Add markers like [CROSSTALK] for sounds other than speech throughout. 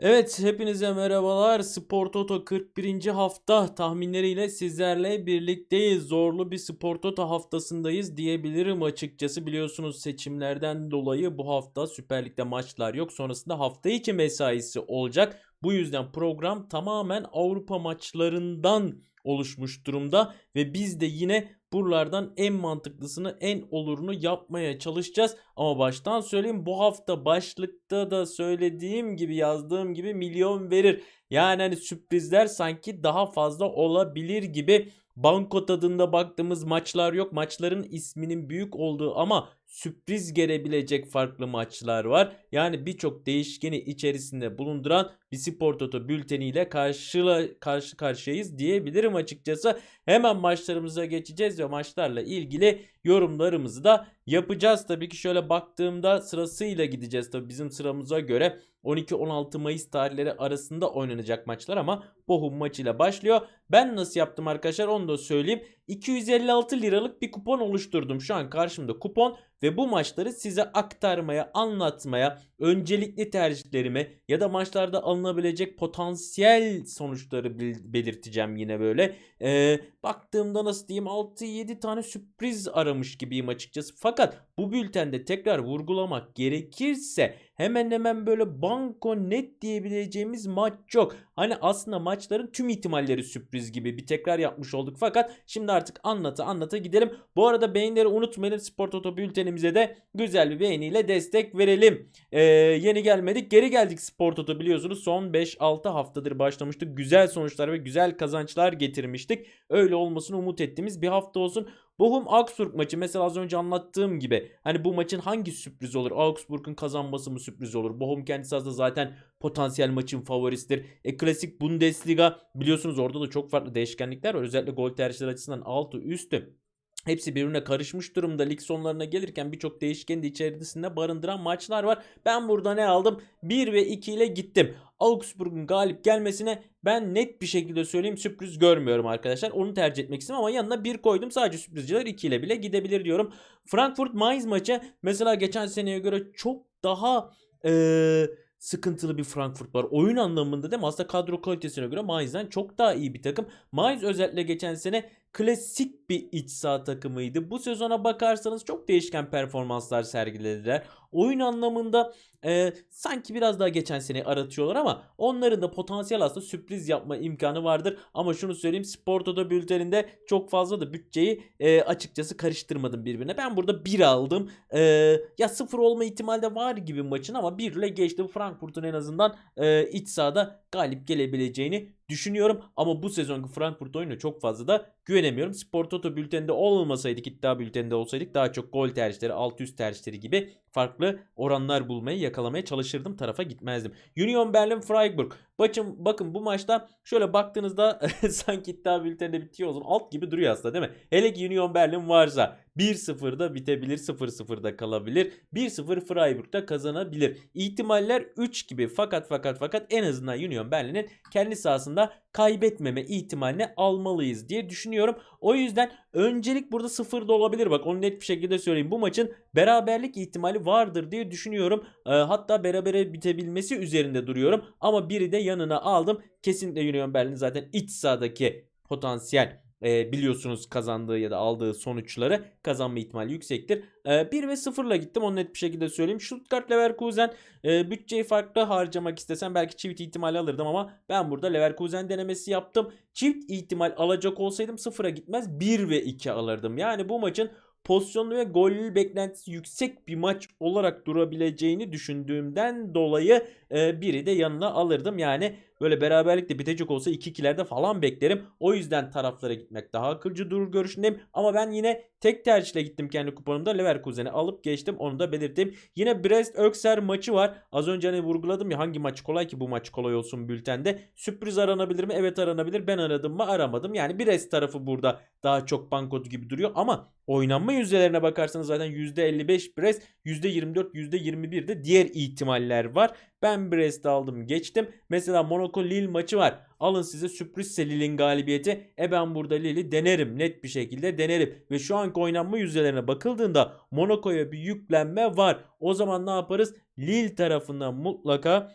Evet, hepinize merhabalar. Spor Toto 41. hafta tahminleriyle sizlerle birlikteyiz. Zorlu bir Spor Toto haftasındayız diyebilirim açıkçası. Biliyorsunuz seçimlerden dolayı bu hafta Süper Lig'de maçlar yok. Sonrasında hafta içi mesaisi olacak. Bu yüzden program tamamen Avrupa maçlarından oluşmuş durumda ve biz de yine buralardan en mantıklısını, en olurunu yapmaya çalışacağız. Ama baştan söyleyeyim bu hafta başlıkta da söylediğim gibi yazdığım gibi milyon verir. Yani hani sürprizler sanki daha fazla olabilir gibi. Banko tadında baktığımız maçlar yok. Maçların isminin büyük olduğu ama sürpriz gelebilecek farklı maçlar var. Yani birçok değişkeni içerisinde bulunduran bir spor toto bülteniyle karşı, karşı karşıyayız diyebilirim açıkçası. Hemen maçlarımıza geçeceğiz ve maçlarla ilgili yorumlarımızı da yapacağız. Tabii ki şöyle baktığımda sırasıyla gideceğiz tabii bizim sıramıza göre 12-16 Mayıs tarihleri arasında oynanacak maçlar ama Bochum maçıyla başlıyor. Ben nasıl yaptım arkadaşlar onu da söyleyeyim. 256 liralık bir kupon oluşturdum. Şu an karşımda kupon ve bu maçları size aktarmaya, anlatmaya, öncelikli tercihlerimi ya da maçlarda alınabilecek potansiyel sonuçları belirteceğim yine böyle. Ee, baktığımda nasıl diyeyim 6-7 tane sürpriz aramış gibiyim açıkçası. Fakat bu bültende tekrar vurgulamak gerekirse hemen hemen böyle banko net diyebileceğimiz maç yok. Hani aslında maçların tüm ihtimalleri sürpriz gibi bir tekrar yapmış olduk. Fakat şimdi artık anlata anlata gidelim. Bu arada beğenileri unutmayın. Spor Toto bültenimize de güzel bir beğeniyle destek verelim. Ee, yeni gelmedik geri geldik Spor Toto biliyorsunuz. Son 5-6 haftadır başlamıştık. Güzel sonuçlar ve güzel kazançlar getirmiştik. Öyle olmasını umut ettiğimiz bir hafta olsun. Bochum Augsburg maçı mesela az önce anlattığım gibi hani bu maçın hangi sürpriz olur? Augsburg'un kazanması mı sürpriz olur? Bochum kendisi aslında zaten potansiyel maçın favorisidir. E klasik Bundesliga biliyorsunuz orada da çok farklı değişkenlikler var. Özellikle gol tercihleri açısından altı üstü Hepsi birbirine karışmış durumda. Lig sonlarına gelirken birçok değişkeni de içerisinde barındıran maçlar var. Ben burada ne aldım? 1 ve 2 ile gittim. Augsburg'un galip gelmesine ben net bir şekilde söyleyeyim sürpriz görmüyorum arkadaşlar. Onu tercih etmek istedim ama yanına 1 koydum. Sadece sürprizciler 2 ile bile gidebilir diyorum. Frankfurt Mainz maçı mesela geçen seneye göre çok daha ee, sıkıntılı bir Frankfurt var. Oyun anlamında değil mi? Aslında kadro kalitesine göre Mainz'den çok daha iyi bir takım. Mainz özellikle geçen sene klasik bir iç saha takımıydı. Bu sezona bakarsanız çok değişken performanslar sergilediler. Oyun anlamında e, sanki biraz daha geçen sene aratıyorlar ama onların da potansiyel aslında sürpriz yapma imkanı vardır. Ama şunu söyleyeyim Sporto'da bülteninde çok fazla da bütçeyi e, açıkçası karıştırmadım birbirine. Ben burada 1 aldım. E, ya 0 olma ihtimali de var gibi maçın ama 1 ile geçti. Frankfurt'un en azından e, iç sahada galip gelebileceğini düşünüyorum. Ama bu sezonki Frankfurt oyunu çok fazla da güvenemiyorum. Spor Toto bülteninde olmasaydık iddia bülteninde olsaydık daha çok gol tercihleri alt üst tercihleri gibi farklı oranlar bulmayı yakalamaya çalışırdım tarafa gitmezdim. Union Berlin Freiburg. Bakın, bakın bu maçta şöyle baktığınızda [LAUGHS] sanki iddia bülteninde bitiyor olsun alt gibi duruyor aslında değil mi? Hele ki Union Berlin varsa 1-0'da bitebilir 0-0'da kalabilir. 1-0 Freiburg'da kazanabilir. İhtimaller 3 gibi fakat fakat fakat en azından Union Berlin'in kendi sahasında kaybetmeme ihtimalini almalıyız diye düşünüyorum. O yüzden öncelik burada sıfırda olabilir. Bak onu net bir şekilde söyleyeyim. Bu maçın beraberlik ihtimali vardır diye düşünüyorum. E, hatta berabere bitebilmesi üzerinde duruyorum. Ama biri de yanına aldım. Kesinlikle Union Berlin zaten iç sahadaki potansiyel e, biliyorsunuz kazandığı ya da aldığı sonuçları kazanma ihtimali yüksektir. E, 1 ve 0 ile gittim onu net bir şekilde söyleyeyim. Stuttgart Leverkusen e, bütçeyi farklı harcamak istesem belki çift ihtimali alırdım ama ben burada Leverkusen denemesi yaptım. Çift ihtimal alacak olsaydım 0'a gitmez 1 ve 2 alırdım. Yani bu maçın pozisyonlu ve gollü beklentisi yüksek bir maç olarak durabileceğini düşündüğümden dolayı e, biri de yanına alırdım. Yani böyle beraberlikle bitecek olsa 2-2'lerde falan beklerim. O yüzden taraflara gitmek daha akılcı durur görüşündeyim. Ama ben yine tek tercihle gittim kendi kuponumda. Leverkusen'i alıp geçtim. Onu da belirteyim. Yine Brest Ökser maçı var. Az önce hani vurguladım ya hangi maç kolay ki bu maç kolay olsun bültende. Sürpriz aranabilir mi? Evet aranabilir. Ben aradım mı? Aramadım. Yani Brest tarafı burada daha çok bankotu gibi duruyor. Ama oynanma yüzdelerine bakarsanız zaten %55 Brest, %24, %21 de diğer ihtimaller var. Ben Brest'i aldım geçtim. Mesela Monaco Lille maçı var. Alın size sürprizse Lille'in galibiyeti. E ben burada Lille'i denerim. Net bir şekilde denerim. Ve şu anki oynanma yüzdelerine bakıldığında Monaco'ya bir yüklenme var. O zaman ne yaparız? Lille tarafından mutlaka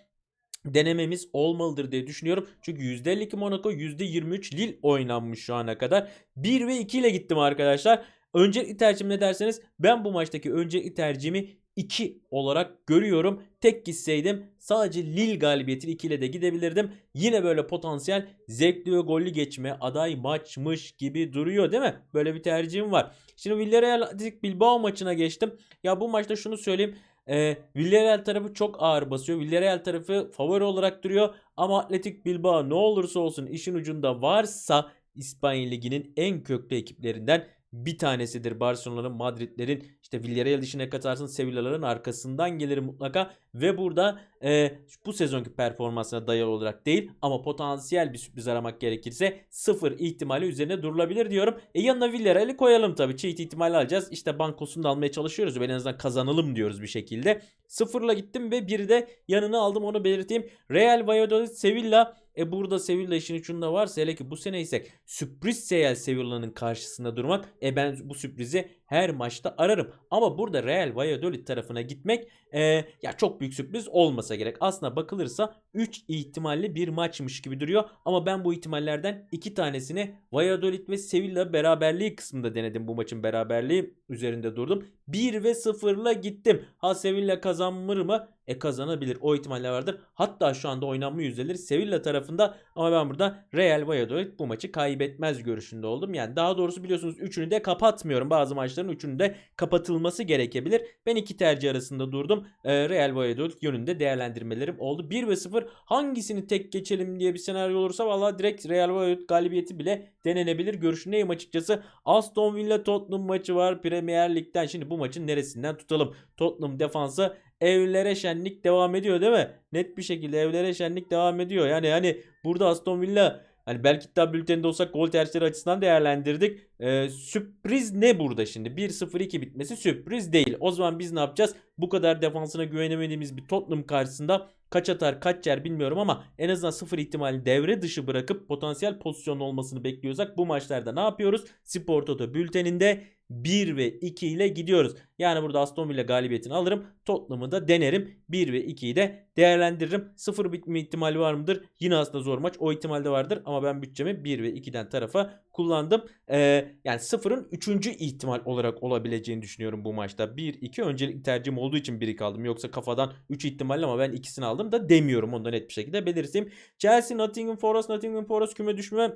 denememiz olmalıdır diye düşünüyorum. Çünkü %52 Monaco, %23 Lille oynanmış şu ana kadar. 1 ve 2 ile gittim arkadaşlar. Öncelikli tercihim ne derseniz ben bu maçtaki öncelikli tercihimi 2 olarak görüyorum. Tek gitseydim sadece Lille galibiyetiyle 2 ile de gidebilirdim. Yine böyle potansiyel zevkli ve gollü geçme aday maçmış gibi duruyor değil mi? Böyle bir tercihim var. Şimdi Villarreal Atletik Bilbao maçına geçtim. Ya bu maçta şunu söyleyeyim. E, Villarreal tarafı çok ağır basıyor. Villarreal tarafı favori olarak duruyor. Ama Atletik Bilbao ne olursa olsun işin ucunda varsa İspanya Ligi'nin en köklü ekiplerinden bir tanesidir. Barcelona'nın, Madrid'lerin, işte Villarreal işine katarsın Sevilla'ların arkasından gelir mutlaka. Ve burada e, bu sezonki performansına dayalı olarak değil ama potansiyel bir sürpriz aramak gerekirse sıfır ihtimali üzerine durulabilir diyorum. E yanına Villarreal'i koyalım tabii. Çiğit ihtimali alacağız. İşte bankosunu da almaya çalışıyoruz. Ben en azından kazanalım diyoruz bir şekilde. Sıfırla gittim ve bir de yanına aldım onu belirteyim. Real Valladolid Sevilla e burada Sevilla işin içinde varsa hele ki bu sene ise sürpriz Real Sevilla'nın karşısında durmak. E ben bu sürprizi her maçta ararım. Ama burada Real Valladolid tarafına gitmek e, ya çok büyük sürpriz olmasa gerek. Aslına bakılırsa 3 ihtimalli bir maçmış gibi duruyor. Ama ben bu ihtimallerden 2 tanesini Valladolid ve Sevilla beraberliği kısmında denedim. Bu maçın beraberliği üzerinde durdum. 1 ve 0'la gittim. Ha Sevilla kazanır mı? E kazanabilir. O ihtimaller vardır. Hatta şu anda oynanma yüzdeleri Sevilla tarafında ama ben burada Real Valladolid bu maçı kaybetmez görüşünde oldum. Yani daha doğrusu biliyorsunuz üçünü de kapatmıyorum. Bazı maçların üçünü de kapatılması gerekebilir. Ben iki tercih arasında durdum. E, Real Valladolid yönünde değerlendirmelerim oldu. 1 ve 0 hangisini tek geçelim diye bir senaryo olursa valla direkt Real Valladolid galibiyeti bile denenebilir görüşündeyim açıkçası. Aston Villa Tottenham maçı var Premier Lig'den. Şimdi bu maçın neresinden tutalım? Tottenham defansı evlere şenlik devam ediyor değil mi? Net bir şekilde evlere şenlik devam ediyor. Yani hani burada Aston Villa hani belki daha bülteninde olsak gol tercihleri açısından değerlendirdik. Ee, sürpriz ne burada şimdi? 1-0-2 bitmesi sürpriz değil. O zaman biz ne yapacağız? Bu kadar defansına güvenemediğimiz bir Tottenham karşısında kaç atar kaç yer bilmiyorum ama en azından sıfır ihtimali devre dışı bırakıp potansiyel pozisyon olmasını bekliyorsak bu maçlarda ne yapıyoruz? Spor Toto bülteninde 1 ve 2 ile gidiyoruz. Yani burada Aston Villa galibiyetini alırım. Tottenham'ı da denerim. 1 ve 2'yi de değerlendiririm. 0 bitme ihtimali var mıdır? Yine aslında zor maç. O ihtimalde vardır. Ama ben bütçemi 1 ve 2'den tarafa kullandım. Ee, yani 0'ın 3. ihtimal olarak olabileceğini düşünüyorum bu maçta. 1-2 öncelikli tercihim olduğu için 1'i kaldım. Yoksa kafadan 3 ihtimalle ama ben ikisini aldım da demiyorum. Onu da net bir şekilde belirteyim. Chelsea, Nottingham Forest, Nottingham Forest küme düşme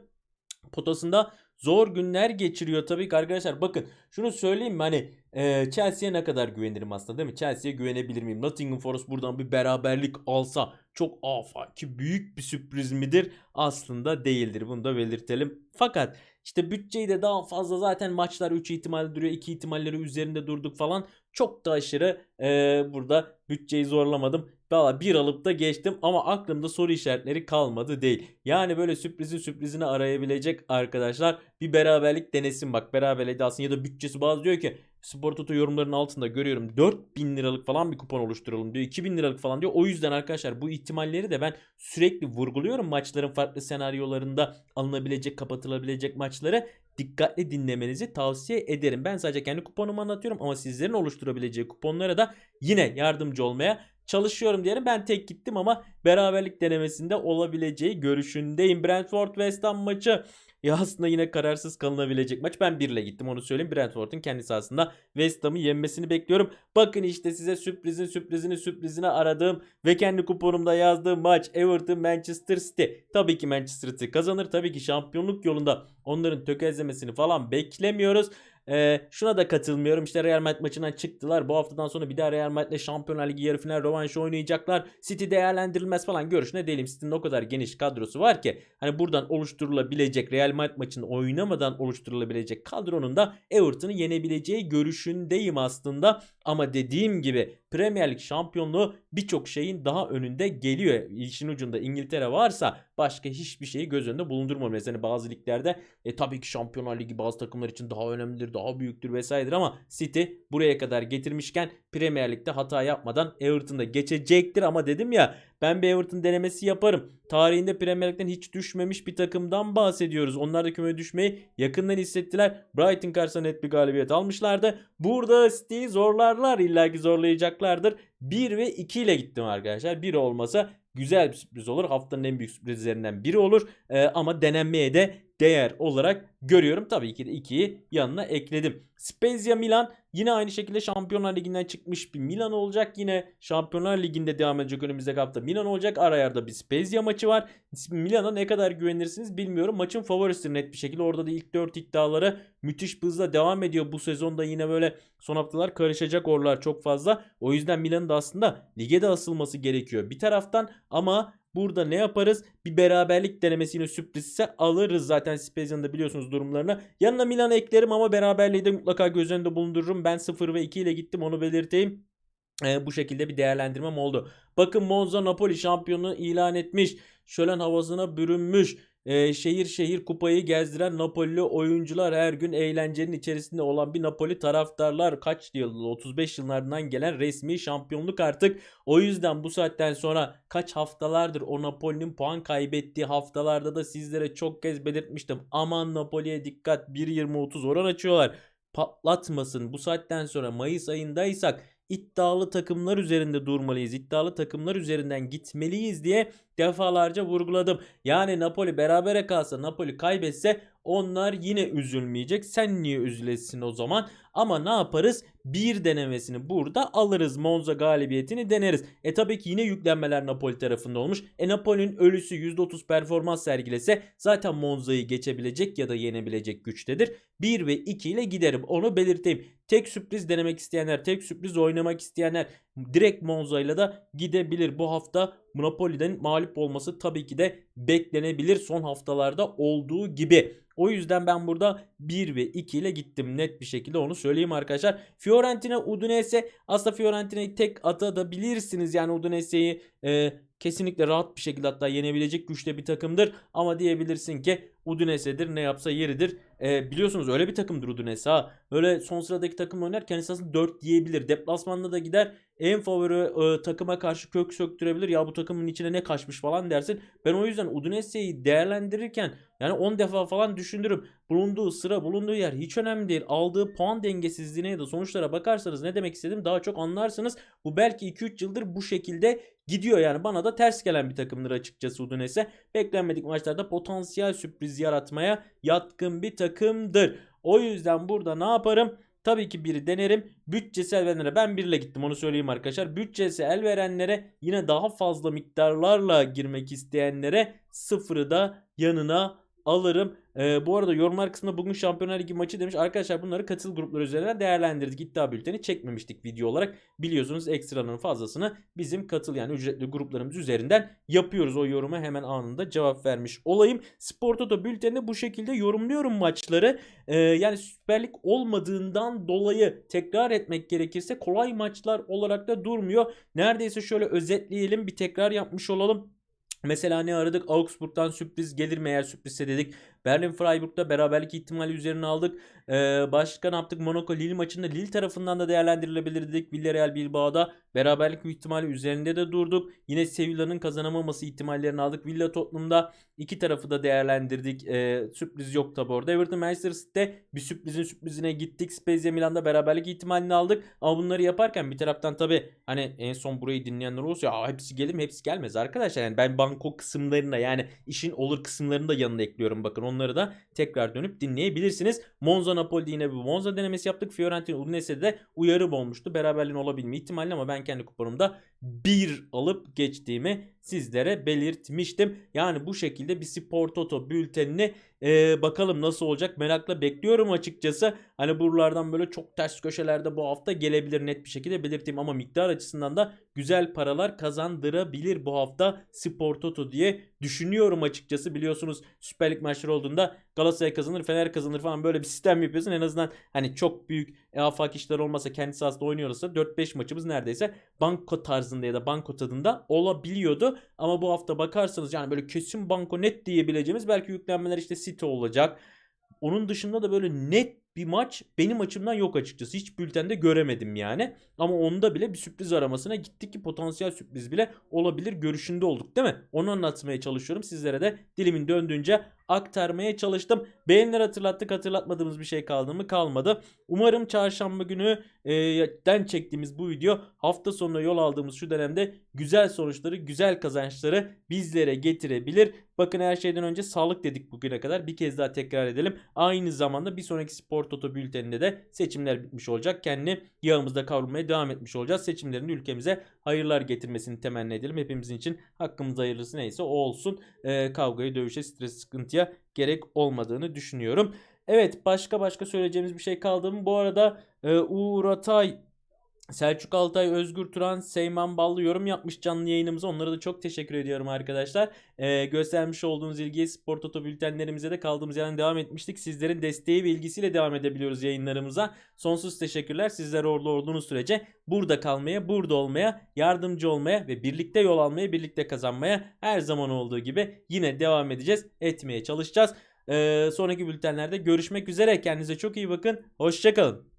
potasında zor günler geçiriyor tabii ki arkadaşlar. Bakın şunu söyleyeyim mi hani e, Chelsea'ye ne kadar güvenirim aslında değil mi? Chelsea'ye güvenebilir miyim? Nottingham Forest buradan bir beraberlik alsa çok afaki büyük bir sürpriz midir? Aslında değildir. Bunu da belirtelim. Fakat işte bütçeyi de daha fazla zaten maçlar 3 ihtimal duruyor. 2 ihtimalleri üzerinde durduk falan. Çok da aşırı e, burada bütçeyi zorlamadım. Valla bir alıp da geçtim ama aklımda soru işaretleri kalmadı değil. Yani böyle sürprizin sürprizini arayabilecek arkadaşlar bir beraberlik denesin bak beraberlik de alsın ya da bütçesi bazı diyor ki Spor Toto yorumlarının altında görüyorum 4000 liralık falan bir kupon oluşturalım diyor 2000 liralık falan diyor. O yüzden arkadaşlar bu ihtimalleri de ben sürekli vurguluyorum maçların farklı senaryolarında alınabilecek kapatılabilecek maçları dikkatli dinlemenizi tavsiye ederim. Ben sadece kendi kuponumu anlatıyorum ama sizlerin oluşturabileceği kuponlara da yine yardımcı olmaya çalışıyorum diyelim. Ben tek gittim ama beraberlik denemesinde olabileceği görüşündeyim. Brentford West Ham maçı ya aslında yine kararsız kalınabilecek maç. Ben 1 ile gittim onu söyleyeyim. Brentford'un kendi sahasında West Ham'ı yenmesini bekliyorum. Bakın işte size sürprizin sürprizini sürprizine aradığım ve kendi kuponumda yazdığım maç Everton Manchester City. Tabii ki Manchester City kazanır. Tabii ki şampiyonluk yolunda onların tökezlemesini falan beklemiyoruz. Ee, şuna da katılmıyorum. İşte Real Madrid maçından çıktılar. Bu haftadan sonra bir daha Real Madrid'le Şampiyonlar Ligi yarı final rövanşı oynayacaklar. City değerlendirilmez falan görüşüne değilim. City'nin o kadar geniş kadrosu var ki hani buradan oluşturulabilecek Real Madrid maçını oynamadan oluşturulabilecek kadronun da Everton'ı yenebileceği görüşündeyim aslında. Ama dediğim gibi Premier Lig şampiyonluğu birçok şeyin daha önünde geliyor. İşin ucunda İngiltere varsa başka hiçbir şeyi göz önünde bulundurmamalıyız. Yani bazı liglerde e, tabii ki Şampiyonlar Ligi bazı takımlar için daha önemlidir, daha büyüktür vesairedir ama City buraya kadar getirmişken Premier Lig'de hata yapmadan Everton'da geçecektir ama dedim ya ben bir Everton denemesi yaparım. Tarihinde Premier Lig'den hiç düşmemiş bir takımdan bahsediyoruz. Onlar da küme düşmeyi yakından hissettiler. Brighton karşısında net bir galibiyet almışlardı. Burada City'yi zorlarlar illaki zorlayacaklardır 1 ve 2 ile gittim arkadaşlar. 1 olmasa güzel bir sürpriz olur. Haftanın en büyük sürprizlerinden biri olur. Ee, ama denenmeye de değer olarak görüyorum. Tabii ki de 2'yi yanına ekledim. Spezia Milan yine aynı şekilde Şampiyonlar Ligi'nden çıkmış bir Milan olacak. Yine Şampiyonlar Ligi'nde devam edecek önümüzdeki hafta Milan olacak. Ara arada bir Spezia maçı var. Milan'a ne kadar güvenirsiniz bilmiyorum. Maçın favorisi net bir şekilde. Orada da ilk 4 iddiaları müthiş bir hızla devam ediyor. Bu sezonda yine böyle son haftalar karışacak oralar çok fazla. O yüzden Milan'ın da aslında lige de asılması gerekiyor. Bir taraftan ama Burada ne yaparız? Bir beraberlik denemesi yine sürprizse alırız zaten Spezia'nın da biliyorsunuz durumlarını. Yanına Milan'ı eklerim ama beraberliği de mutlaka göz önünde bulundururum. Ben 0 ve 2 ile gittim onu belirteyim. Ee, bu şekilde bir değerlendirmem oldu. Bakın Monza Napoli şampiyonu ilan etmiş. Şölen havasına bürünmüş e, şehir şehir kupayı gezdiren Napoli oyuncular her gün eğlencenin içerisinde olan bir Napoli taraftarlar kaç yıl 35 yıllardan gelen resmi şampiyonluk artık. O yüzden bu saatten sonra kaç haftalardır o Napoli'nin puan kaybettiği haftalarda da sizlere çok kez belirtmiştim. Aman Napoli'ye dikkat 1.20-30 oran açıyorlar. Patlatmasın. Bu saatten sonra Mayıs ayındaysak iddialı takımlar üzerinde durmalıyız. İddialı takımlar üzerinden gitmeliyiz diye defalarca vurguladım. Yani Napoli berabere kalsa Napoli kaybetse onlar yine üzülmeyecek. Sen niye üzülesin o zaman? Ama ne yaparız? Bir denemesini burada alırız. Monza galibiyetini deneriz. E tabii ki yine yüklenmeler Napoli tarafında olmuş. E Napoli'nin ölüsü %30 performans sergilese zaten Monza'yı geçebilecek ya da yenebilecek güçtedir. 1 ve 2 ile giderim. Onu belirteyim. Tek sürpriz denemek isteyenler, tek sürpriz oynamak isteyenler direkt Monza ile de gidebilir. Bu hafta Napoli'den mağlup olması tabii ki de beklenebilir son haftalarda olduğu gibi. O yüzden ben burada 1 ve 2 ile gittim net bir şekilde onu söyleyeyim arkadaşlar. Fiorentina Udinese aslında Fiorentina'yı tek atabilirsiniz yani Udinese'yi e, kesinlikle rahat bir şekilde hatta yenebilecek güçte bir takımdır. Ama diyebilirsin ki Udinese'dir ne yapsa yeridir. E, biliyorsunuz öyle bir takımdır Udinese ha. Öyle son sıradaki takım oynarken esasında 4 diyebilir. Deplasmanda da gider en favori e, takıma karşı kök söktürebilir. Ya bu takımın içine ne kaçmış falan dersin. Ben o yüzden Udinese'yi değerlendirirken yani 10 defa falan düşünürüm. Bulunduğu sıra bulunduğu yer hiç önemli değil. Aldığı puan dengesizliğine ya da sonuçlara bakarsanız ne demek istedim daha çok anlarsınız. Bu belki 2-3 yıldır bu şekilde gidiyor yani bana da ters gelen bir takımdır açıkçası Udinese. Beklenmedik maçlarda potansiyel sürpriz yaratmaya yatkın bir takımdır. O yüzden burada ne yaparım? Tabii ki biri denerim. Bütçesi el verenlere ben birle gittim onu söyleyeyim arkadaşlar. Bütçesi el verenlere yine daha fazla miktarlarla girmek isteyenlere sıfırı da yanına alırım. Ee, bu arada yorumlar kısmında bugün Şampiyonlar Ligi maçı demiş. Arkadaşlar bunları katıl grupları üzerinden değerlendirdik. İddia bülteni çekmemiştik video olarak. Biliyorsunuz ekstranın fazlasını bizim katıl yani ücretli gruplarımız üzerinden yapıyoruz. O yoruma hemen anında cevap vermiş olayım. Spor Toto bülteninde bu şekilde yorumluyorum maçları. Ee, yani Süper Lig olmadığından dolayı tekrar etmek gerekirse kolay maçlar olarak da durmuyor. Neredeyse şöyle özetleyelim bir tekrar yapmış olalım. Mesela ne aradık? Augsburg'dan sürpriz gelir mi eğer sürprizse dedik. Berlin Freiburg'da beraberlik ihtimali üzerine aldık. Ee, başka ne yaptık? Monaco Lille maçında Lille tarafından da değerlendirilebilir dedik. Villarreal Bilbao'da beraberlik ihtimali üzerinde de durduk. Yine Sevilla'nın kazanamaması ihtimallerini aldık. Villa Tottenham'da iki tarafı da değerlendirdik. Ee, sürpriz yok tabi orada. Everton Manchester City'de bir sürprizin sürprizine gittik. Spezia Milan'da beraberlik ihtimalini aldık. Ama bunları yaparken bir taraftan tabi hani en son burayı dinleyenler olursa ya hepsi gelir mi? Hepsi gelmez arkadaşlar. Yani ben banko kısımlarında yani işin olur kısımlarını da yanına ekliyorum. Bakın onları da tekrar dönüp dinleyebilirsiniz. Monza Napoli'de yine bir Monza denemesi yaptık. Fiorentina Udinese'de de uyarı olmuştu. Beraberliğin olabilme ihtimali ama ben kendi kuponumda 1 alıp geçtiğimi sizlere belirtmiştim. Yani bu şekilde bir Spor Toto bültenini ee, bakalım nasıl olacak merakla bekliyorum açıkçası. Hani buralardan böyle çok ters köşelerde bu hafta gelebilir net bir şekilde belirteyim ama miktar açısından da güzel paralar kazandırabilir bu hafta Spor Toto diye düşünüyorum açıkçası. Biliyorsunuz Süper Lig maçları olduğunda Galatasaray kazanır, Fener kazanır falan böyle bir sistem yapıyorsun. En azından hani çok büyük afak işler olmasa kendi sahasında oynuyorsa 4-5 maçımız neredeyse banko tarzında ya da banko tadında olabiliyordu. Ama bu hafta bakarsanız yani böyle kesin banko net diyebileceğimiz belki yüklenmeler işte City olacak. Onun dışında da böyle net bir maç benim açımdan yok açıkçası. Hiç bültende göremedim yani. Ama onda bile bir sürpriz aramasına gittik ki potansiyel sürpriz bile olabilir görüşünde olduk değil mi? Onu anlatmaya çalışıyorum. Sizlere de dilimin döndüğünce aktarmaya çalıştım. Beğeniler hatırlattık hatırlatmadığımız bir şey kaldı mı kalmadı. Umarım çarşamba günü e, den çektiğimiz bu video hafta sonuna yol aldığımız şu dönemde güzel sonuçları güzel kazançları bizlere getirebilir. Bakın her şeyden önce sağlık dedik bugüne kadar bir kez daha tekrar edelim. Aynı zamanda bir sonraki Spor Toto bülteninde de seçimler bitmiş olacak. Kendi yağımızda kavrulmaya devam etmiş olacağız. Seçimlerin ülkemize hayırlar getirmesini temenni edelim. Hepimizin için hakkımızda hayırlısı neyse o olsun. Ee, kavgayı, dövüşe, stres, sıkıntıya gerek olmadığını düşünüyorum. Evet başka başka söyleyeceğimiz bir şey kaldı mı? Bu arada e, Uğur Atay Selçuk Altay, Özgür Turan, Seyman Ballı yorum yapmış canlı yayınımıza. Onlara da çok teşekkür ediyorum arkadaşlar. Ee, göstermiş olduğunuz ilgiye Spor Toto bültenlerimize de kaldığımız yerden devam etmiştik. Sizlerin desteği ve ilgisiyle devam edebiliyoruz yayınlarımıza. Sonsuz teşekkürler. Sizler orada olduğunuz sürece burada kalmaya, burada olmaya, yardımcı olmaya ve birlikte yol almaya, birlikte kazanmaya her zaman olduğu gibi yine devam edeceğiz. Etmeye çalışacağız. Ee, sonraki bültenlerde görüşmek üzere. Kendinize çok iyi bakın. Hoşçakalın.